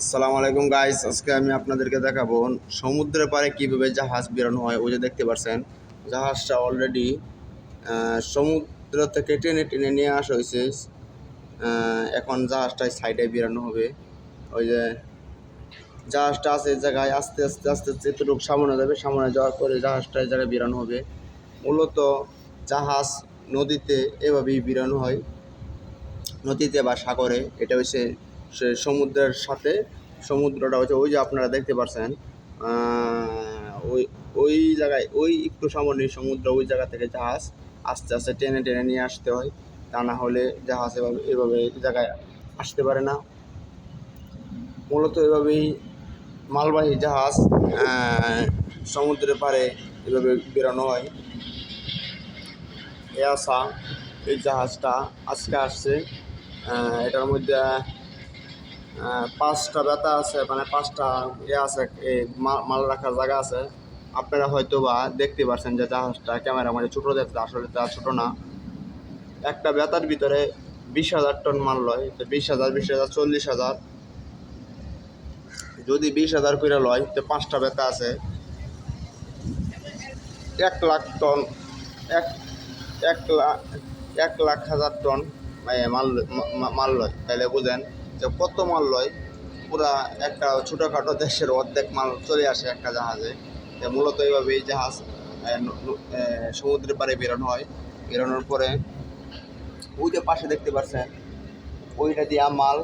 আসসালামু আলাইকুম গাইস আজকে আমি আপনাদেরকে দেখাবো সমুদ্রের পাড়ে কীভাবে জাহাজ বেরোনো হয়। ওই যে দেখতে পাচ্ছেন জাহাজটা অলরেডি সমুদ্র থেকে টেনে টেনে নিয়ে আসা হয়েছে। এখন জাহাজটাই সাইডে বেরানো হবে। ওই যে জাহাজটা আছে জায়গায়, আস্তে আস্তে আস্তে আস্তে এতটুকু সামনে যাবে। সামনে যাওয়ার পরে জাহাজটা এই জায়গায় বেরানো হবে। মূলত জাহাজ নদীতে এভাবেই বেরানো হয়। নদীতে বা সাগরে, এটা হচ্ছে সে সমুদ্রের সাথে, সমুদ্রটা হচ্ছে ওই যে আপনারা দেখতে পাচ্ছেন ওই ওই জায়গায়, ওই একটু সামনে সমুদ্র, ওই জায়গা থেকে জাহাজ আস্তে আস্তে টেনে টেনে নিয়ে আসতে হয়। তা না হলে জাহাজ এভাবে এভাবে জায়গায় আসতে পারে না। মূলত এভাবেই মালবাহী জাহাজ সমুদ্রের পাড়ে এভাবে বেরোনো হয়। এ আসা এই জাহাজটা আজকে আসছে এটার মধ্যে পাঁচটা ব্যথা আছে মানে পাঁচটা ইয়ে আছে, এই মাল রাখার জায়গা আছে। আপনারা হয়তো বা দেখতে পাচ্ছেন যে জাহাজটা ক্যামেরা মানে ছোটো দেখতে, আসলে তা ছোটো না। একটা ব্যথার ভিতরে বিশ হাজার টন মাল লয়, তো বিশ হাজার বিশ হাজার, চল্লিশ হাজার। যদি বিশ হাজার করে লয়, তো পাঁচটা ব্যথা আছে। এক লাখ টন, এক এক লাখ এক লাখ হাজার টন মাল মাল লয়। তাহলে বুঝেন যে কত মাল লয় পুরা একটা ছোটোখাটো দেশের অর্ধেক মাল চলে আসে একটা জাহাজে। মূলত এইভাবে এই জাহাজ সমুদ্রের পাড়ে বেরোনো হয়। বেরোনোর পরে ওই যে পাশে দেখতে পাচ্ছেন ওইটা দিয়া মাল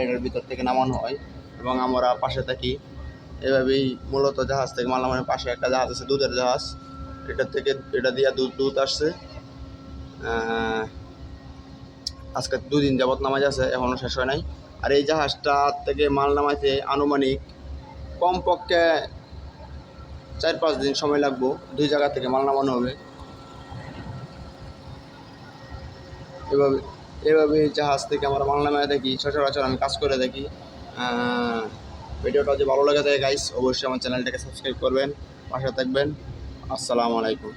এটার ভিতর থেকে নামানো হয়। এবং আমরা পাশে থাকি। এভাবেই মূলত জাহাজ থেকে মাল নামানোর পাশে একটা জাহাজ আছে, দুধের জাহাজ। এটার থেকে, এটা দিয়া দুধ দুধ আসছে। আজকে দুদিন যাবত নামাজ আছে এখনও শেষ হয় নাই। আর এই জাহাজটা থেকে মাল নামাইতে আনুমানিক কমপক্ষে চার পাঁচ দিন সময় লাগবো দুই জায়গা থেকে মাল নামানো হবে। এভাবে এভাবে জাহাজ থেকে আমরা মাল নামায় থাকি সচরাচর আমি কাজ করে আহ, ভিডিওটা যদি ভালো লাগে থাকে গাইস অবশ্যই আমার চ্যানেলটাকে সাবস্ক্রাইব করবেন পাশে থাকবেন। আসসালামু আলাইকুম।